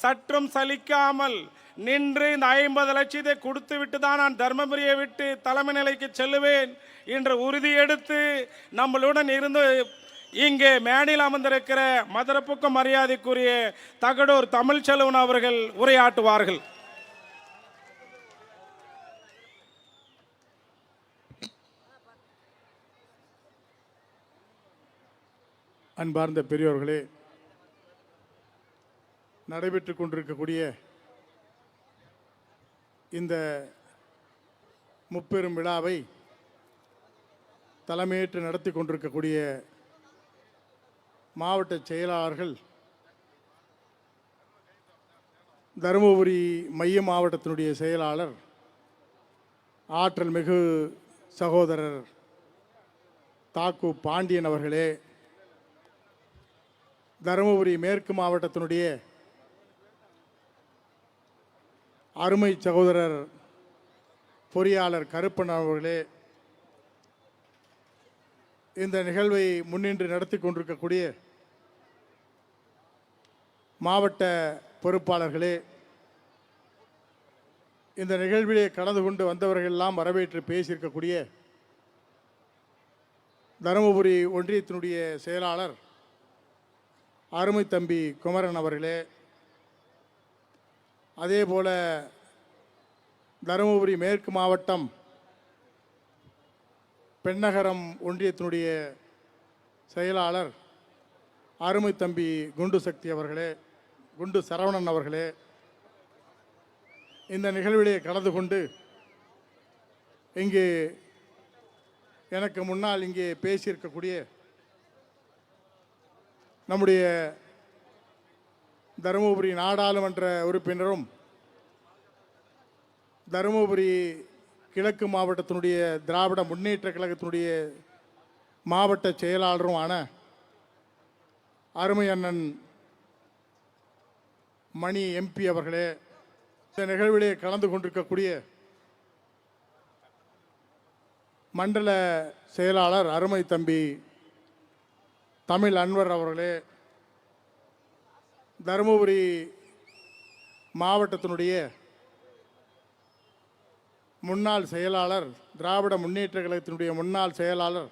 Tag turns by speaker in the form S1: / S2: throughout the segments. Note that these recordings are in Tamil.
S1: சற்றும் சலிக்காமல் நின்று இந்த ஐம்பது லட்சத்தை கொடுத்து விட்டு தான் நான் தர்மபுரியை விட்டு தலைமை நிலைக்கு செல்லுவேன் என்ற உறுதி எடுத்து நம்மளுடன் இருந்து இங்கே மேடையில் அமர்ந்திருக்கிற மதுரப்புக்கும் மரியாதைக்குரிய தகடூர் தமிழ்ச்செல்வன் அவர்கள் உரையாற்றுவார்கள்.
S2: அன்பார்ந்த பெரியோர்களே நடைபெற்று கொண்டிருக்கக்கூடிய இந்த முப்பெரும் விழாவை தலைமையேற்று நடத்தி கொண்டிருக்கக்கூடிய மாவட்ட செயலாளர்கள் தருமபுரி மைய மாவட்டத்தினுடைய செயலாளர் ஆற்றல் மிகு சகோதரர் தாக்கு பாண்டியன் அவர்களே தருமபுரி மேற்கு மாவட்டத்தினுடைய அருமை சகோதரர் பொறியாளர் கருப்பன் அவர்களே இந்த நிகழ்வை முன்னின்று நடத்தி கொண்டிருக்கக்கூடிய மாவட்ட பொறுப்பாளர்களே இந்த நிகழ்விலே கலந்து கொண்டு வந்தவர்கள் எல்லாம் வரவேற்று பேசியிருக்கக்கூடிய தருமபுரி ஒன்றியத்தினுடைய செயலாளர் அருமை தம்பி குமரன் அவர்களே அதே போல் தருமபுரி மேற்கு மாவட்டம் பெண்ணகரம் ஒன்றியத்தினுடைய செயலாளர் அருமை தம்பி குண்டு சக்தி அவர்களே குண்டு சரவணன் அவர்களே இந்த நிகழ்விலே கலந்து கொண்டு இங்கே எனக்கு முன்னால் இங்கே பேசியிருக்கக்கூடிய நம்முடைய தருமபுரி நாடாளுமன்ற உறுப்பினரும் தருமபுரி கிழக்கு மாவட்டத்தினுடைய திராவிட முன்னேற்ற கழகத்தினுடைய மாவட்ட செயலாளருமான அருமை அண்ணன் மணி எம்பி அவர்களே இந்த நிகழ்விலே கலந்து கொண்டிருக்கக்கூடிய மண்டல செயலாளர் அருமை தம்பி தமிழ் அன்வர் அவர்களே தருமபுரி மாவட்டத்தினுடைய முன்னாள் செயலாளர் திராவிட முன்னேற்ற கழகத்தினுடைய முன்னாள் செயலாளர்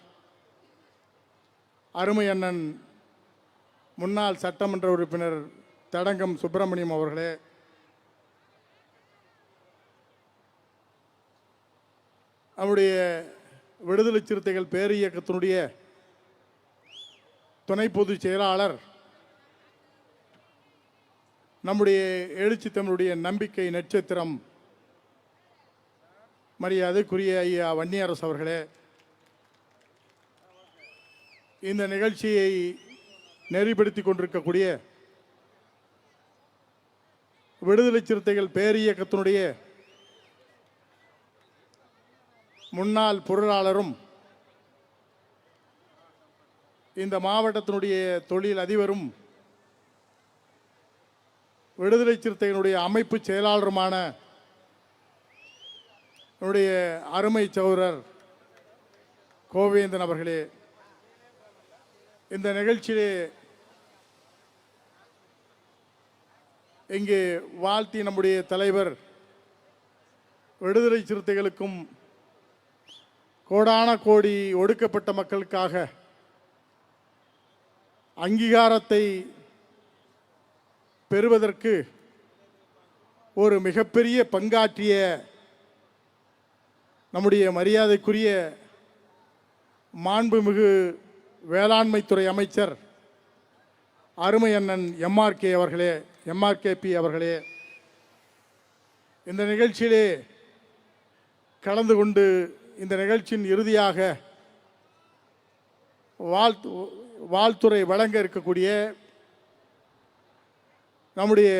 S2: அருமை அண்ணன் முன்னாள் சட்டமன்ற உறுப்பினர் தடங்கம் சுப்பிரமணியம் அவர்களே நம்முடைய விடுதலை சிறுத்தைகள் பேர் இயக்கத்தினுடைய துணை பொதுச் செயலாளர் நம்முடைய எழுச்சி தமிழுடைய நம்பிக்கை நட்சத்திரம். மரியாதைக்குரிய ஐயா வன்னியரசு அவர்களே இந்த நிகழ்ச்சியை நெறிப்படுத்தி கொண்டிருக்கக்கூடிய விடுதலை சிறுத்தைகள் பேரியக்கத்தினுடைய முன்னாள் பொருளாளரும் இந்த மாவட்டத்தினுடைய தொழில் அதிபரும் விடுதலை சிறுத்தைகளுடைய அமைப்பு செயலாளருமான என்னுடைய அருமை சௌரர் கோவேந்தன் அவர்களே இந்த நிகழ்ச்சியிலே இங்கே வாழ்த்தி நம்முடைய தலைவர் விடுதலை சிறுத்தைகளுக்கும் கோடான கோடி ஒடுக்கப்பட்ட மக்களுக்காக அங்கீகாரத்தை பெறுவதற்கு ஒரு மிகப்பெரிய பங்காற்றிய நம்முடைய மரியாதைக்குரிய மாண்புமிகு வேளாண்மைத்துறை அமைச்சர் அருமை அண்ணன் எம்ஆர்கே அவர்களே எம்ஆர்கேபி அவர்களே இந்த நிகழ்ச்சியிலே கலந்து கொண்டு இந்த நிகழ்ச்சியின் இறுதியாக வாழ்த்து வாழ்த்துறை வழங்க இருக்கக்கூடிய நம்முடைய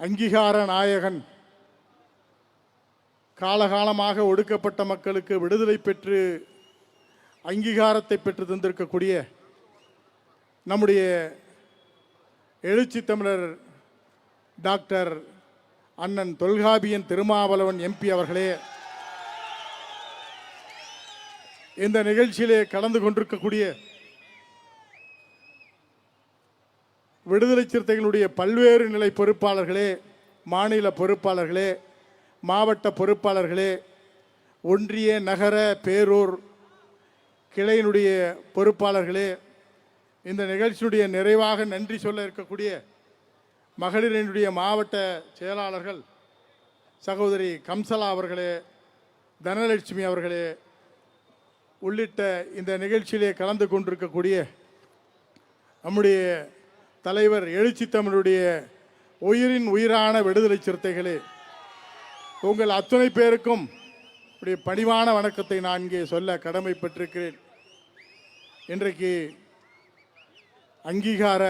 S2: அங்கீகார நாயகன் காலகாலமாக ஒடுக்கப்பட்ட மக்களுக்கு விடுதலை பெற்று அங்கீகாரத்தை பெற்று தந்திருக்கக்கூடிய நம்முடைய எழுச்சி தமிழர் டாக்டர் அண்ணன் தொல்காபியன் திருமாவளவன் எம்பி அவர்களே இந்த நிகழ்ச்சியிலே கலந்து கொண்டிருக்கக்கூடிய விடுதலை சிறுத்தைகளுடைய பல்வேறு நிலை பொறுப்பாளர்களே மாநில பொறுப்பாளர்களே மாவட்ட பொறுப்பாளர்களே ஒன்றிய நகர பேரூர் கிளையினுடைய பொறுப்பாளர்களே இந்த நிகழ்ச்சியுடைய நிறைவாக நன்றி சொல்ல இருக்கக்கூடிய மகளிரினுடைய மாவட்ட செயலாளர்கள் சகோதரி கம்சலா அவர்களே தனலட்சுமி அவர்களே உள்ளிட்ட இந்த நிகழ்ச்சியிலே கலந்து கொண்டிருக்கக்கூடிய நம்முடைய தலைவர் எழுச்சி தமிழுடைய உயிரின் உயிரான விடுதலை சிறுத்தைகளே உங்கள் அத்துணை பேருக்கும் உடைய பணிவான வணக்கத்தை நான் இங்கே சொல்ல கடமைப்பட்டிருக்கிறேன். இன்றைக்கு அங்கீகார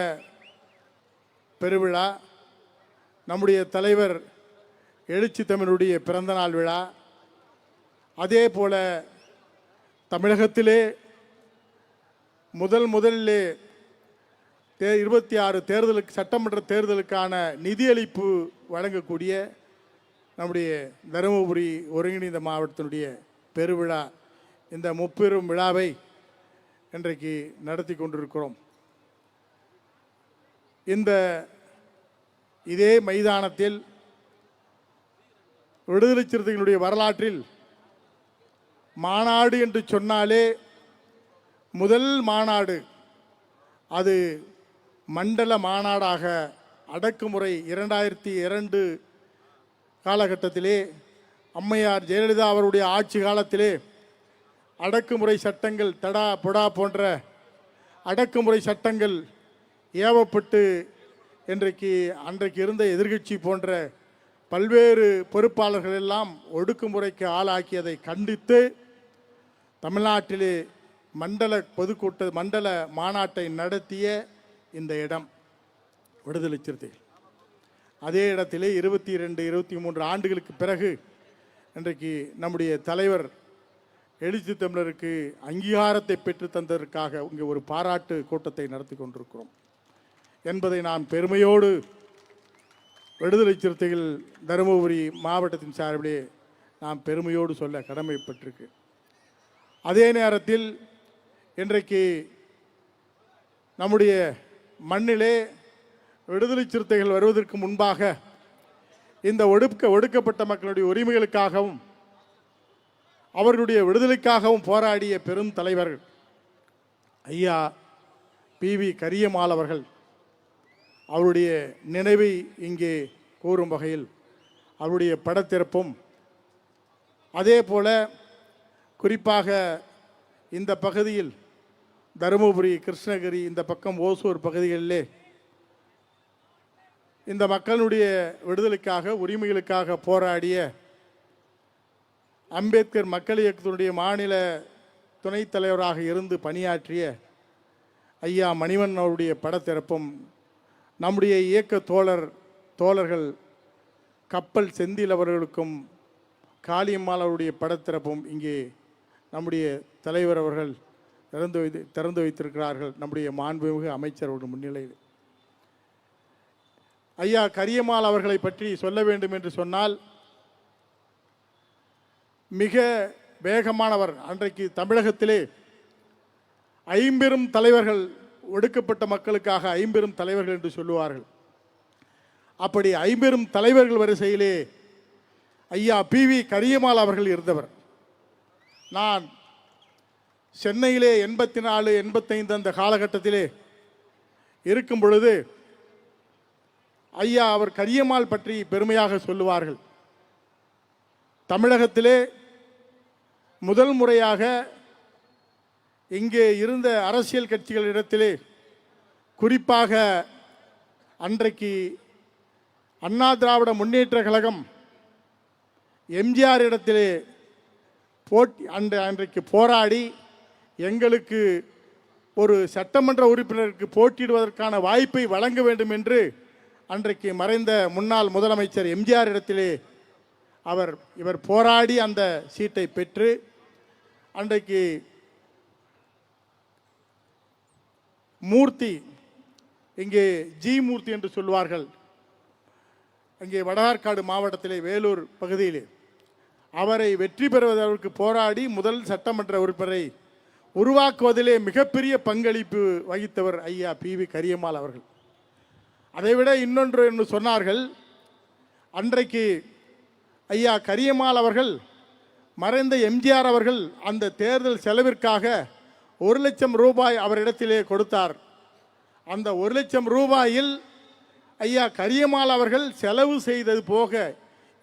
S2: பெருவிழா நம்முடைய தலைவர் எழுச்சி தமிழுடைய பிறந்தநாள் விழா அதே போல தமிழகத்திலே முதல் முதலிலே தே இருபத்தி ஆறு தேர்தலுக்கு சட்டமன்ற தேர்தலுக்கான நிதியளிப்பு வழங்கக்கூடிய நம்முடைய தருமபுரி ஒருங்கிணைந்த மாவட்டத்தினுடைய பெருவிழா இந்த முப்பெரும் விழாவை இன்றைக்கு நடத்தி கொண்டிருக்கிறோம். இந்த இதே மைதானத்தில் விடுதலை சிறுத்தைகளுடைய வரலாற்றில் மாநாடு என்று சொன்னாலே முதல் மாநாடு அது மண்டல மாநாடாக அடக்குமுறை இரண்டாயிரத்தி இரண்டு காலகட்டத்திலே அம்மையார் ஜெயலலிதா அவருடைய ஆட்சி காலத்திலே அடக்குமுறை சட்டங்கள் தடா பொடா போன்ற அடக்குமுறை சட்டங்கள் ஏவப்பட்டு இன்றைக்கு அன்றைக்கு இருந்த எதிர்கட்சி போன்ற பல்வேறு பொறுப்பாளர்கள் எல்லாம் ஒடுக்குமுறைக்கு ஆளாக்கியதை கண்டித்து தமிழ்நாட்டிலே மண்டல பொதுக்கூட்ட மண்டல மாநாட்டை நடத்திய இந்த இடம் விடுதலை சிறுத்தைகள். அதே இடத்திலே இருபத்தி ரெண்டு இருபத்தி மூன்று ஆண்டுகளுக்கு பிறகு இன்றைக்கு நம்முடைய தலைவர் எழுச்சி தமிழருக்கு அங்கீகாரத்தை பெற்று தந்ததற்காக இங்கே ஒரு பாராட்டு கூட்டத்தை நடத்தி கொண்டிருக்கிறோம். என்பதை நான் பெருமையோடு விடுதலை சிறுத்தைகள் தருமபுரி மாவட்டத்தின் சார்பிலே நாம் பெருமையோடு சொல்ல கடமைப்பட்டிருக்கு. அதே நேரத்தில் இன்றைக்கு நம்முடைய மண்ணிலே விடுதலை சிறுத்தைகள் வருவதற்கு முன்பாக இந்த ஒடுக்க ஒடுக்கப்பட்ட மக்களுடைய உரிமைகளுக்காகவும் அவர்களுடைய விடுதலைக்காகவும் போராடிய பெரும் தலைவர்கள். ஐயா பி வி கரியமால் அவர்கள் அவருடைய நினைவை இங்கே கூறும் வகையில் அவருடைய படத்திறப்பும் அதே போல குறிப்பாக இந்த பகுதியில் தருமபுரி கிருஷ்ணகிரி இந்த பக்கம் ஓசூர் பகுதிகளிலே இந்த மக்களுடைய விடுதலைக்காக உரிமைகளுக்காக போராடிய அம்பேத்கர் மக்கள் இயக்கத்தினுடைய மாநில துணைத் தலைவராக இருந்து பணியாற்றிய ஐயா மணிவன் அவருடைய படத்திறப்பும் நம்முடைய இயக்க தோழர் தோழர்கள் கப்பல் செந்தில் அவர்களுக்கும் காளியம்மாள் அவருடைய படத்திறப்பும் இங்கே நம்முடைய தலைவர் அவர்கள் திறந்து வைத்து திறந்து வைத்திருக்கிறார்கள் நம்முடைய மாண்புமிகு அமைச்சரோட முன்னிலையில். ஐயா கரியமால் அவர்களை பற்றி சொல்ல வேண்டும் என்று சொன்னால் மிக வேகமானவர். அன்றைக்கு தமிழகத்திலே ஐம்பெரும் தலைவர்கள் ஒடுக்கப்பட்ட மக்களுக்காக ஐம்பெரும் தலைவர்கள் என்று சொல்லுவார்கள். அப்படி ஐம்பெரும் தலைவர்கள் வரிசையிலே ஐயா பி வி கரியமால் அவர்கள் இருந்தவர். நான் சென்னையிலே எண்பத்தி நாலு எண்பத்தைந்து அந்த காலகட்டத்திலே இருக்கும் பொழுது ஐயா அவர் கரியம்மாள் பற்றி பெருமையாக சொல்லுவார்கள். தமிழகத்திலே முதல் முறையாக இங்கே இருந்த அரசியல் கட்சிகளிடத்திலே குறிப்பாக அன்றைக்கு அண்ணா திராவிட முன்னேற்ற கழகம் எம்ஜிஆர் இடத்திலே போட்டி அன்று அன்றைக்கு போராடி எங்களுக்கு ஒரு சட்டமன்ற உறுப்பினருக்கு போட்டியிடுவதற்கான வாய்ப்பை வழங்க வேண்டும் என்று அன்றைக்கு மறைந்த முன்னாள் முதலமைச்சர் எம்ஜிஆர் இடத்திலே அவர் இவர் போராடி அந்த சீட்டை பெற்று அன்றைக்கு மூர்த்தி இங்கே ஜி மூர்த்தி என்று சொல்வார்கள் இங்கே வடகார்காடு மாவட்டத்திலே வேலூர் பகுதியிலே. அவரை வெற்றி பெறுவதற்கு போராடி முதல் சட்டமன்ற உறுப்பினரை உருவாக்குவதிலே மிகப்பெரிய பங்களிப்பு வகித்தவர் ஐயா பி வி கரியம்மாள் அவர்கள். அதைவிட இன்னொன்று என்று சொன்னார்கள் அன்றைக்கு ஐயா கரியம்மாள் அவர்கள் மறைந்த எம்ஜிஆர் அவர்கள் அந்த தேர்தல் செலவிற்காக ஒரு லட்சம் ரூபாய் அவரிடத்திலே கொடுத்தார். அந்த ஒரு லட்சம் ரூபாயில் ஐயா கரியம்மாள் அவர்கள் செலவு செய்தது போக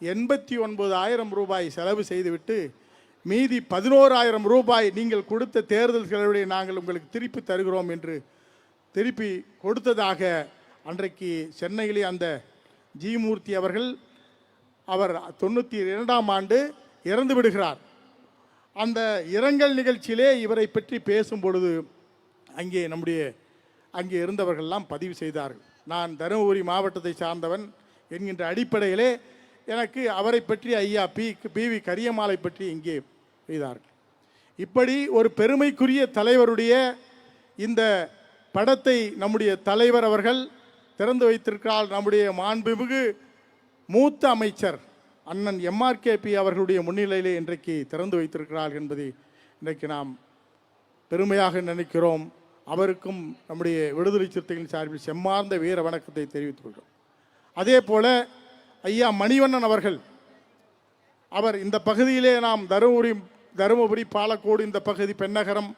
S2: எண்பத்தி ஒன்பது ஆயிரம் ரூபாய் செலவு செய்துவிட்டு மீதி பதினோராயிரம் ரூபாய் நீங்கள் கொடுத்த தேர்தல் செலவுடைய நாங்கள் உங்களுக்கு திருப்பி தருகிறோம் என்று திருப்பி கொடுத்ததாக அன்றைக்கு சென்னையிலே அந்த ஜி மூர்த்தி அவர்கள் அவர் தொண்ணூற்றி இரண்டாம் ஆண்டு இறந்து விடுகிறார். அந்த இரங்கல் நிகழ்ச்சியிலே இவரை பற்றி பேசும் பொழுது அங்கே நம்முடைய அங்கே இருந்தவர்கள்லாம் பதிவு செய்தார்கள். நான் தருமபுரி மாவட்டத்தை சார்ந்தவன் என்கின்ற அடிப்படையிலே எனக்கு அவரை பற்றி ஐயா பி பி வி கரியமாலை பற்றி இங்கே செய்தார்கள் இப்படி ஒரு பெருமைக்குரிய தலைவருடைய இந்த படத்தை நம்முடைய தலைவர் அவர்கள் திறந்து வைத்திருக்கிறார். நம்முடைய மாண்புமிகு மூத்த அமைச்சர் அண்ணன் எம்ஆர்கேபி அவர்களுடைய முன்னிலையிலே இன்றைக்கு திறந்து வைத்திருக்கிறார் என்பதை இன்றைக்கு நாம் பெருமையாக நினைக்கிறோம். அவருக்கும் நம்முடைய விடுதலை சிறுத்தைகளின் சார்பில் செம்மார்ந்த வீர வணக்கத்தை தெரிவித்துக் கொள்கிறோம். அதே போல ஐயா மணிவண்ணன் அவர்கள் அவர் இந்த பகுதியிலே நாம் தருமபுரி தருமபுரி பாலக்கோடு இந்த பகுதி பெண்ணகரம்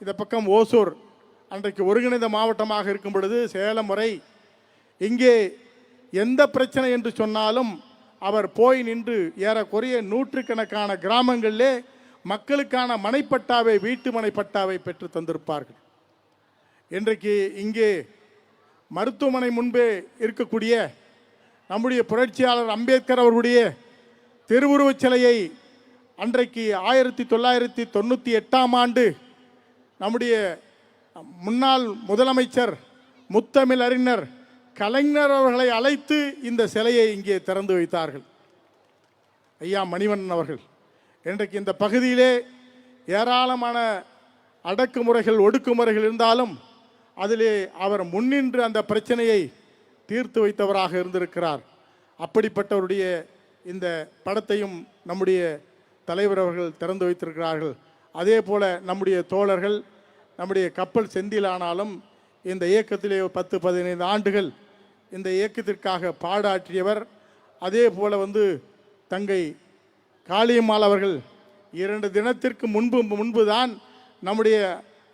S2: இந்த பக்கம் ஓசூர் அன்றைக்கு ஒருங்கிணைந்த மாவட்டமாக இருக்கும் பொழுது சேலம் வரை இங்கே எந்த பிரச்சனை என்று சொன்னாலும் அவர் போய் நின்று ஏறக்குறைய நூற்றுக்கணக்கான கிராமங்களிலே மக்களுக்கான மனைப்பட்டாவை வீட்டு மனைப்பட்டாவை பெற்று தந்திருப்பார்கள். இன்றைக்கு இங்கே மருத்துவமனை முன்பே இருக்கக்கூடிய நம்முடைய புரட்சியாளர் அம்பேத்கர் அவர்களுடைய திருவுருவச் சிலையை அன்றைக்கு ஆயிரத்தி தொள்ளாயிரத்தி தொண்ணூற்றி எட்டாம் ஆண்டு நம்முடைய முன்னாள் முதலமைச்சர் முத்தமிழ் அறிஞர் கலைஞர் அவர்களை அழைத்து இந்த சிலையை இங்கே திறந்து வைத்தார்கள். ஐயா மணிவண்ணன் அவர்கள் இன்றைக்கு இந்த பகுதியிலே ஏராளமான அடக்குமுறைகள் ஒடுக்குமுறைகள் இருந்தாலும் அதிலே அவர் முன்னின்று அந்த பிரச்சனையை தீர்த்து வைத்தவராக இருந்திருக்கிறார். அப்படிப்பட்டவருடைய இந்த படத்தையும் நம்முடைய தலைவர் அவர்கள் திறந்து வைத்திருக்கிறார்கள். அதே போல் நம்முடைய தோழர்கள் நம்முடைய கப்பல் செந்திலானாலும் இந்த இயக்கத்திலே பத்து பதினைந்து ஆண்டுகள் இந்த இயக்கத்திற்காக பாடாற்றியவர். அதே போல் வந்து தங்கை காளியம்மாள் அவர்கள் இரண்டு தினத்திற்கு முன்பு முன்பு தான் நம்முடைய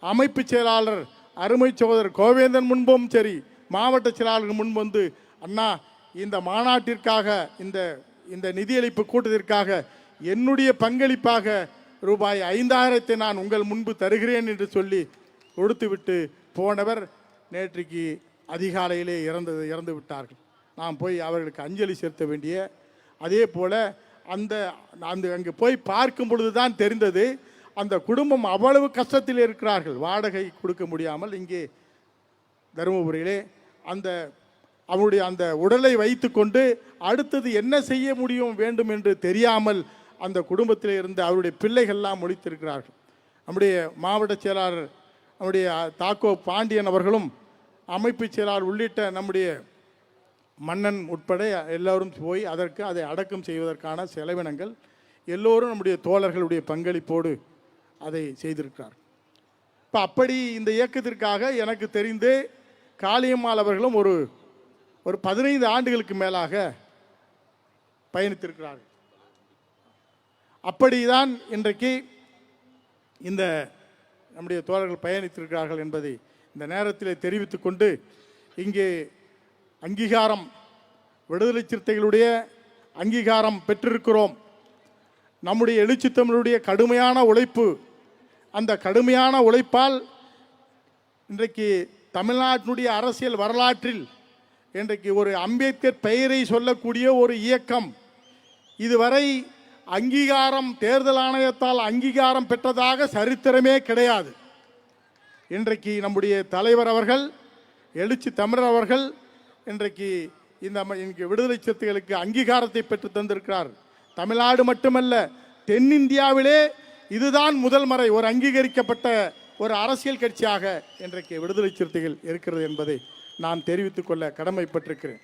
S2: அமைப்பு செயலாளர் அருமை சோதர் கோவேந்தன் முன்பும் சரி மாவட்ட செயலாளர்கள் முன் வந்து அண்ணா இந்த மாநாட்டிற்காக இந்த இந்த நிதியளிப்பு கூட்டத்திற்காக என்னுடைய பங்களிப்பாக ரூபாய் ஐந்தாயிரத்தை நான் உங்கள் முன்பு தருகிறேன் என்று சொல்லி கொடுத்துவிட்டு போனவர் நேற்றுக்கு அதிகாலையிலே இறந்தது இறந்து விட்டார்கள். நாம் போய் அவர்களுக்கு அஞ்சலி செலுத்த வேண்டிய அதே போல் அந்த அந்த அங்கே போய் பார்க்கும் பொழுது தான் தெரிந்தது அந்த குடும்பம் அவ்வளவு கஷ்டத்தில் இருக்கிறார்கள். வாடகை கொடுக்க முடியாமல் இங்கே தருமபுரியிலே அந்த அவருடைய அந்த உடலை வைத்துக்கொண்டு அடுத்தது என்ன செய்ய முடியும் வேண்டும் என்று தெரியாமல் அந்த குடும்பத்தில் இருந்து அவருடைய பிள்ளைகள்லாம் ஒழித்திருக்கிறார்கள் நம்முடைய மாவட்ட செயலாளர் நம்முடைய தாக்கோ பாண்டியன் அவர்களும் அமைப்பு செயலாளர் உள்ளிட்ட நம்முடைய மன்னன் உட்பட எல்லோரும் போய் அதற்கு அதை அடக்கம் செய்வதற்கான செலவினங்கள் எல்லோரும் நம்முடைய தோழர்களுடைய பங்களிப்போடு அதை செய்திருக்கிறார். இப்போ அப்படி இந்த இயக்கத்திற்காக எனக்கு தெரிந்து காளியம்மாள் அவர்களும் ஒரு ஒரு பதினைந்து ஆண்டுகளுக்கு மேலாக பயணித்திருக்கிறார்கள். அப்படிதான் இன்றைக்கு இந்த நம்முடைய தோழர்கள் பயணித்திருக்கிறார்கள் என்பதை இந்த நேரத்தில் தெரிவித்து கொண்டு இங்கே அங்கீகாரம் விடுதலை சிறுத்தைகளுடைய அங்கீகாரம் பெற்றிருக்கிறோம். நம்முடைய எழுச்சி தமிழுடைய கடுமையான உழைப்பு அந்த கடுமையான உழைப்பால் இன்றைக்கு தமிழ்நாட்டினுடைய அரசியல் வரலாற்றில் இன்றைக்கு ஒரு அம்பேத்கர் பெயரை சொல்லக்கூடிய ஒரு இயக்கம் இதுவரை அங்கீகாரம் தேர்தல் ஆணையத்தால் அங்கீகாரம் பெற்றதாக சரித்திரமே கிடையாது. இன்றைக்கு நம்முடைய தலைவர் அவர்கள் எழுச்சி தமிழர் அவர்கள் இன்றைக்கு இந்த ம- இன்றைக்கு விடுதலை சிறுத்தைகளுக்கு அங்கீகாரத்தை பெற்று தந்திருக்கிறார். தமிழ்நாடு மட்டுமல்ல தென்னிந்தியாவிலே இதுதான் முதல் முறை ஒரு அங்கீகரிக்கப்பட்ட ஒரு அரசியல் கட்சியாக இன்றைக்கு விடுதலை சிறுத்தைகள் இருக்கிறது என்பதை நான் தெரிவித்துக் கொள்ள கடமைப்பட்டிருக்கிறேன்.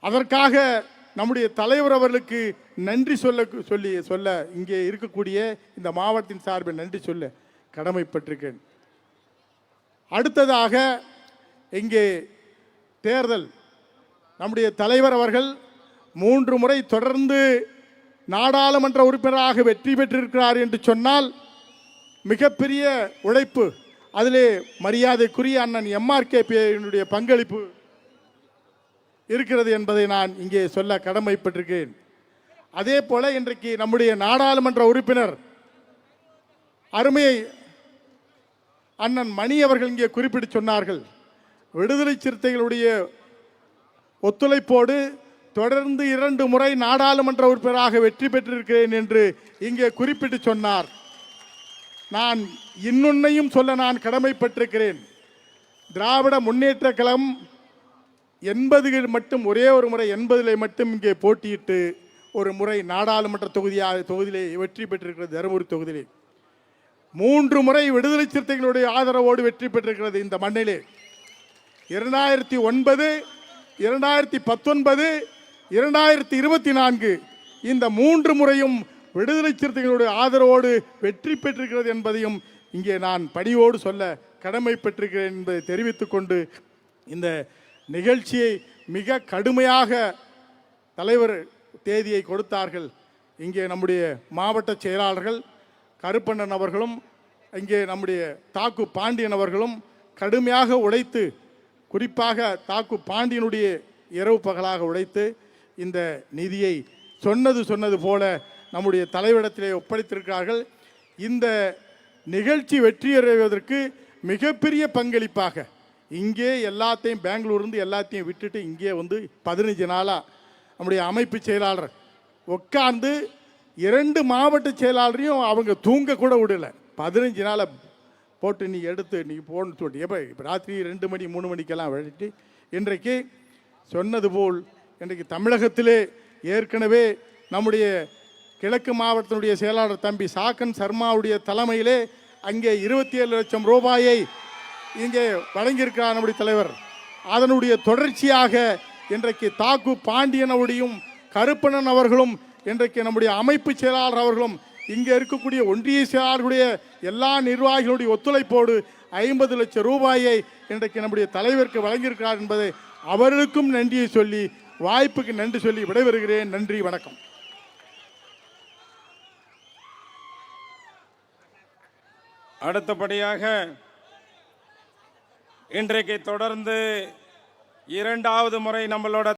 S2: அதற்காக நம்முடைய தலைவர் அவர்களுக்கு நன்றி சொல்ல சொல்லி சொல்ல இங்கே இருக்கக்கூடிய இந்த மாவட்டத்தின் சார்பில் நன்றி சொல்ல கடமைப்பட்டிருக்கேன். அடுத்ததாக இங்கே தேர்தல். நம்முடைய தலைவர் அவர்கள் மூன்று முறை தொடர்ந்து நாடாளுமன்ற உறுப்பினராக வெற்றி பெற்றிருக்கிறார் என்று சொன்னால் மிகப்பெரிய உழைப்பு. அதிலே மரியாதைக்குரிய அண்ணன் எம்ஆர்கேபியினுடைய பங்களிப்பு இருக்கிறது என்பதை நான் இங்கே சொல்ல கடமைப்பட்டிருக்கிறேன் அதே போல இன்றைக்கு நம்முடைய நாடாளுமன்ற உறுப்பினர் அருமையை அண்ணன் மணி அவர்கள் இங்கே குறிப்பிட்டு சொன்னார்கள். விடுதலை சிறுத்தைகளுடைய ஒத்துழைப்போடு தொடர்ந்து இரண்டு முறை நாடாளுமன்ற உறுப்பினராக வெற்றி பெற்றிருக்கிறேன் என்று இங்கே குறிப்பிட்டு சொன்னார். நான் இன்னொன்னையும் சொல்ல நான் கடமைப்பட்டிருக்கிறேன். திராவிட முன்னேற்ற கழகம் எண்பதுகள் மட்டும் ஒரே ஒரு முறை எண்பதிலே மட்டும் இங்கே போட்டியிட்டு ஒரு முறை நாடாளுமன்ற தொகுதியாக தொகுதியிலே வெற்றி பெற்றிருக்கிறது தருமபுரி தொகுதியிலே. மூன்று முறை விடுதலை சிறுத்தைகளுடைய ஆதரவோடு வெற்றி பெற்றிருக்கிறது இந்த மண்ணிலே. இரண்டாயிரத்தி ஒன்பது இரண்டாயிரத்தி பத்தொன்பது இரண்டாயிரத்தி இருபத்தி நான்கு இந்த மூன்று முறையும் விடுதலை சிறுத்தைகளுடைய ஆதரவோடு வெற்றி பெற்றிருக்கிறது என்பதையும் இங்கே நான் பணியோடு சொல்ல கடமைப்பட்டிருக்கிறேன் என்பதை தெரிவித்துக்கொண்டு இந்த நிகழ்ச்சியை மிக கடுமையாக தலைவர் தேதியை கொடுத்தார்கள். இங்கே நம்முடைய மாவட்ட செயலாளர்கள் கருப்பண்ணன் அவர்களும் இங்கே நம்முடைய தாக்கு பாண்டியன் அவர்களும் கடுமையாக உழைத்து குறிப்பாக தாக்கு பாண்டியனுடைய இரவு பகலாக உழைத்து இந்த நிதியை சொன்னது சொன்னது போல நம்முடைய தலைவரிடத்திலே ஒப்படைத்திருக்கிறார்கள். இந்த நிகழ்ச்சி வெற்றியடைவதற்கு மிகப்பெரிய பங்களிப்பாக இங்கே எல்லாத்தையும் பெங்களூர்லேருந்து எல்லாத்தையும் விட்டுட்டு இங்கே வந்து பதினஞ்சு நாளாக நம்முடைய அமைப்பு செயலாளர் உட்காந்து இரண்டு மாவட்ட செயலாளரையும் அவங்க தூங்க கூட விடலை. பதினஞ்சு நாளை போட்டு நீ எடுத்து நீ போன்னு சொல்லிட்டு எப்போ இப்போ ராத்திரி ரெண்டு மணி மூணு மணிக்கெல்லாம் விளையாட்டு இன்றைக்கு சொன்னது போல் இன்றைக்கு தமிழகத்திலே ஏற்கனவே நம்முடைய கிழக்கு மாவட்டத்தினுடைய செயலாளர் தம்பி சாக்கன் சர்மாவுடைய தலைமையிலே அங்கே இருபத்தி ஏழு லட்சம் ரூபாயை இங்கே வழங்கியிருக்கிறார் நம்முடைய தலைவர். அதனுடைய தொடர்ச்சியாக இன்றைக்கு தாக்கு பாண்டியனவுடையும் கருப்பணன் அவர்களும் இன்றைக்கு நம்முடைய அமைப்பு செயலாளர் அவர்களும் இங்கே இருக்கக்கூடிய ஒன்றிய செயலாளர்களுடைய எல்லா நிர்வாகிகளுடைய ஒத்துழைப்போடு ஐம்பது லட்சம் ரூபாயை இன்றைக்கு நம்முடைய தலைவருக்கு வழங்கியிருக்கிறார் என்பதை அவர்களுக்கும் நன்றியை சொல்லி வாய்ப்புக்கு நன்றி சொல்லி விடைபெறுகிறேன். நன்றி வணக்கம்.
S1: அடுத்தபடியாக இன்றைக்கு தொடர்ந்து இரண்டாவது முறை நம்மளோட